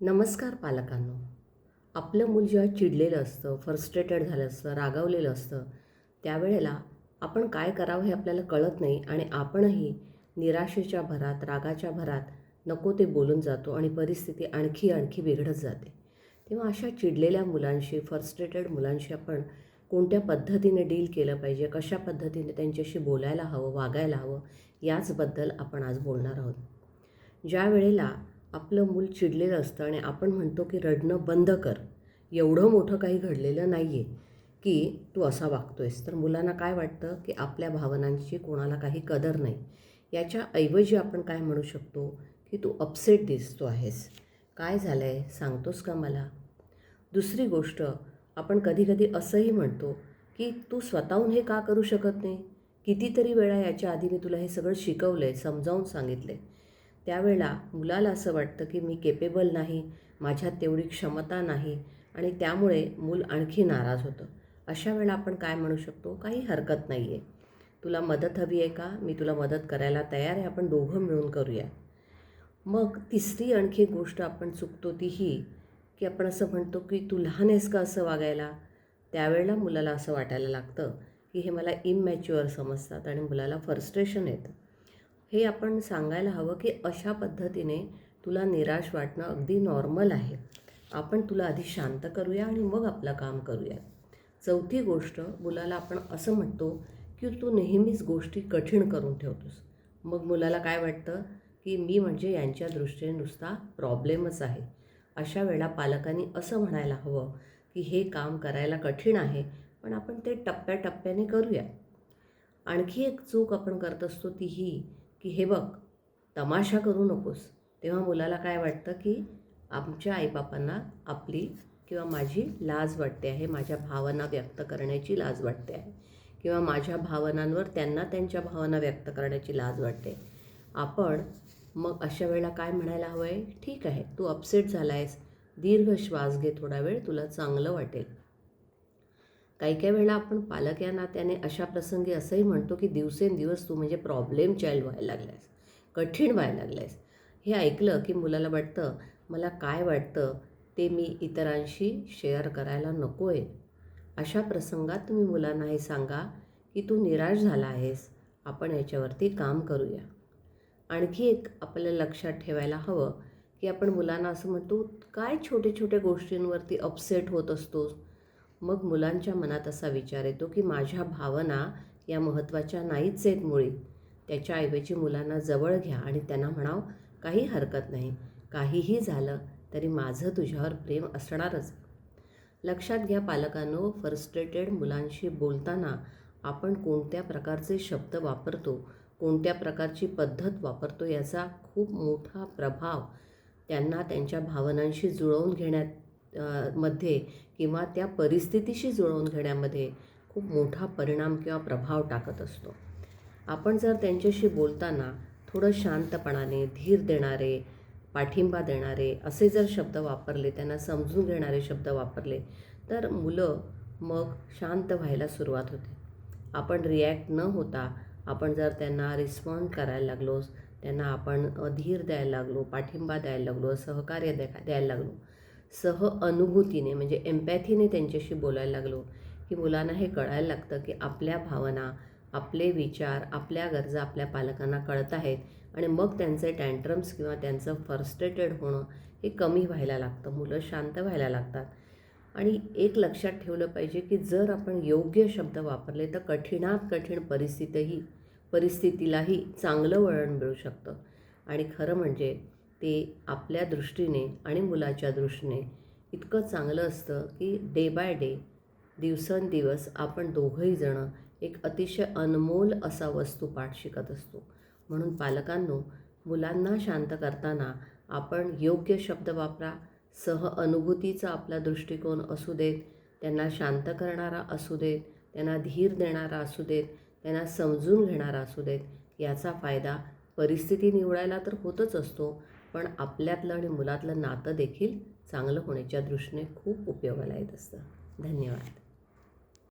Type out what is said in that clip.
नमस्कार पालकांनो. आपलं मूल जेव्हा चिडलेलं असतं फ्रस्ट्रेटेड झालं असतं रागावलेलं असतं त्यावेळेला आपण काय करावं हे आपल्याला कळत नाही आणि आपणही निराशेच्या भरात रागाच्या भरात नको ते बोलून जातो आणि परिस्थिती आणखी आणखी बिघडत जाते. तेव्हा अशा चिडलेल्या मुलांशी फ्रस्ट्रेटेड मुलांशी आपण कोणत्या पद्धतीने डील केलं पाहिजे कशा पद्धतीने त्यांच्याशी बोलायला हवं वागायला हवं याचबद्दल आपण आज बोलणार आहोत. ज्या वेळेला आपलं मूल चिडलेलं असतं आणि आपण म्हणतो की रडणं बंद कर. एवढं मोठं काही घडलेलं नाही आहे की तू असा वागतोयस. तर मुलांना काय वाटतं की आपल्या भावनांची कोणाला काही कदर नाही. याच्या ऐवजी आपण काय म्हणू शकतो की तू अपसेट दिसतो आहेस. काय झालं आहे सांगतोस का मला? दुसरी गोष्ट आपण कधीकधी असंही म्हणतो की तू स्वतःहून हे का करू शकत नाही? कितीतरी वेळा याच्या आधी मी तुला हे सगळं शिकवलं आहे समजावून सांगितलं आहे त्यावेळेला मुलाला असं वाटतं की मी केपेबल नाही माझ्यात तेवढी क्षमता नाही आणि त्यामुळे मूल आणखी नाराज होतं. अशा वेळेला आपण काय म्हणू शकतो? काही हरकत नाही आहे तुला मदत हवी आहे का? मी तुला मदत करायला तयार आहे. आपण दोघं मिळून करूया. मग तिसरी आणखी गोष्ट आपण चुकतो ती ही की आपण असं म्हणतो की तू लहान आहेस का असं वागायला? त्यावेळेला मुलाला असं वाटायला लागतं की हे मला इमॅच्युअर समजतात आणि मुलाला फ्रस्ट्रेशन येतं. हे आपण सांगायला हवं की अशा पद्धतीने तुला निराश वाटणं अगदी नॉर्मल आहे. आपण तुला आधी शांत करूया आणि मग आपलं काम करूया. चौथी गोष्ट मुलाला आपण असं म्हणतो की तू नेहमीच गोष्टी कठीण करून ठेवतोस. मग मुलाला काय वाटतं? की मी म्हणजे यांच्या दृष्टीने नुसता प्रॉब्लेमच आहे. अशा वेळा पालकांनी असं म्हणायला हवं की हे काम करायला कठीण आहे पण आपण ते टप्प्याटप्प्याने करूया. आणखी एक चूक आपण करत असतो ती ही की हे बघ तमाशा करू नकोस. तेव्हा मुलाला काय वाटतं की आमच्या आईबापांना आपली किंवा माझी लाज वाटते आहे माझ्या भावना व्यक्त करण्याची लाज वाटते आहे किंवा माझ्या भावनांवर त्यांना त्यांच्या भावना व्यक्त करण्याची लाज वाटते. आपण मग अशा वेळेला काय म्हणायला हवं आहे ठीक आहे तू अपसेट झाला आहेस दीर्घ श्वास घे थोडा वेळ तुला चांगलं वाटेल. काही काही वेळेला आपण पालक या नात्याने अशा प्रसंगी असंही म्हणतो की दिवसेंदिवस तू म्हणजे प्रॉब्लेम चाइल्ड व्हायला लागलायस कठीण व्हायला लागलायस. हे ऐकलं की मुलाला वाटतं मला काय वाटतं ते मी इतरांशी शेअर करायला नको आहे अशा प्रसंगात तुम्ही मुलांना हे सांगा की तू निराश झाला आहेस आपण याच्यावरती काम करूया. आणखी एक आपल्याला लक्षात ठेवायला हवं की आपण मुलांना असं म्हणतो काय छोटे छोट्या गोष्टींवरती अपसेट होत असतोस? मग मुलांच्या मनात असा विचार येतो की माझ्या भावना या महत्त्वाच्या नाहीच आहेत मुळी. त्याच्याऐवजी मुलांना जवळ घ्या आणि त्यांना म्हणाव काही हरकत नाही. काहीही झालं तरी माझं तुझ्यावर प्रेम असणारच. लक्षात घ्या पालकांनो फ्रस्ट्रेटेड मुलांशी बोलताना आपण कोणत्या प्रकारचे शब्द वापरतो कोणत्या प्रकारची पद्धत वापरतो याचा खूप मोठा प्रभाव त्यांना त्यांच्या भावनांशी जुळवून घेण्यात मध्ये किंवा त्या परिस्थितीशी जुळवून घेण्यामध्ये खूप मोठा परिणाम किंवा प्रभाव टाकत असतो. आपण जर त्यांच्याशी बोलताना थोडं शांतपणाने धीर देणारे पाठिंबा देणारे असे जर शब्द वापरले त्यांना समजून घेणारे शब्द वापरले तर मुलं मग शांत व्हायला सुरुवात होते. आपण रिॲक्ट न होता आपण जर त्यांना रिस्पॉन्ड करायला लागलो त्यांना आपण धीर द्यायला लागलो पाठिंबा द्यायला लागलो सहकार्य द्या द्यायला लागलो सह अनुभूतीने म्हणजे एम्पॅथीने त्यांच्याशी बोलायला लागलो. की मुलांना हे कळायला लागतं की आपल्या भावना आपले विचार आपल्या गरजा आपल्या पालकांना कळत आहेत आणि मग त्यांचे टँट्रम्स किंवा त्यांचं फ्रस्ट्रेटेड होणं हे कमी व्हायला लागतं. मुलं शांत व्हायला लागतात. आणि एक लक्षात ठेवलं पाहिजे की जर आपण योग्य शब्द वापरले तर कठीणात कठीण परिस्थितीही परिस्थितीलाही चांगलं वळण मिळू शकतं. आणि खरं म्हणजे ते आपल्या दृष्टीने आणि मुलाच्या दृष्टीने इतकं चांगलं असतं की डे बाय डे दिवसेंदिवस आपण दोघंही जणं एक अतिशय अनमोल असा वस्तूपाठ शिकत असतो. म्हणून पालकांनो मुलांना शांत करताना आपण योग्य शब्द वापरा सह अनुभूतीचा आपला दृष्टिकोन असू देत त्यांना शांत करणारा असू देत त्यांना धीर देणारा असू देत त्यांना समजून घेणारा असू देत याचा फायदा परिस्थिती निवडायला तर होतच असतो. पण आपल्यातलं आणि मुलातलं नातं देखील चांगलं होण्याच्या दृष्टीने खूप उपयोगाला येत असतं. धन्यवाद.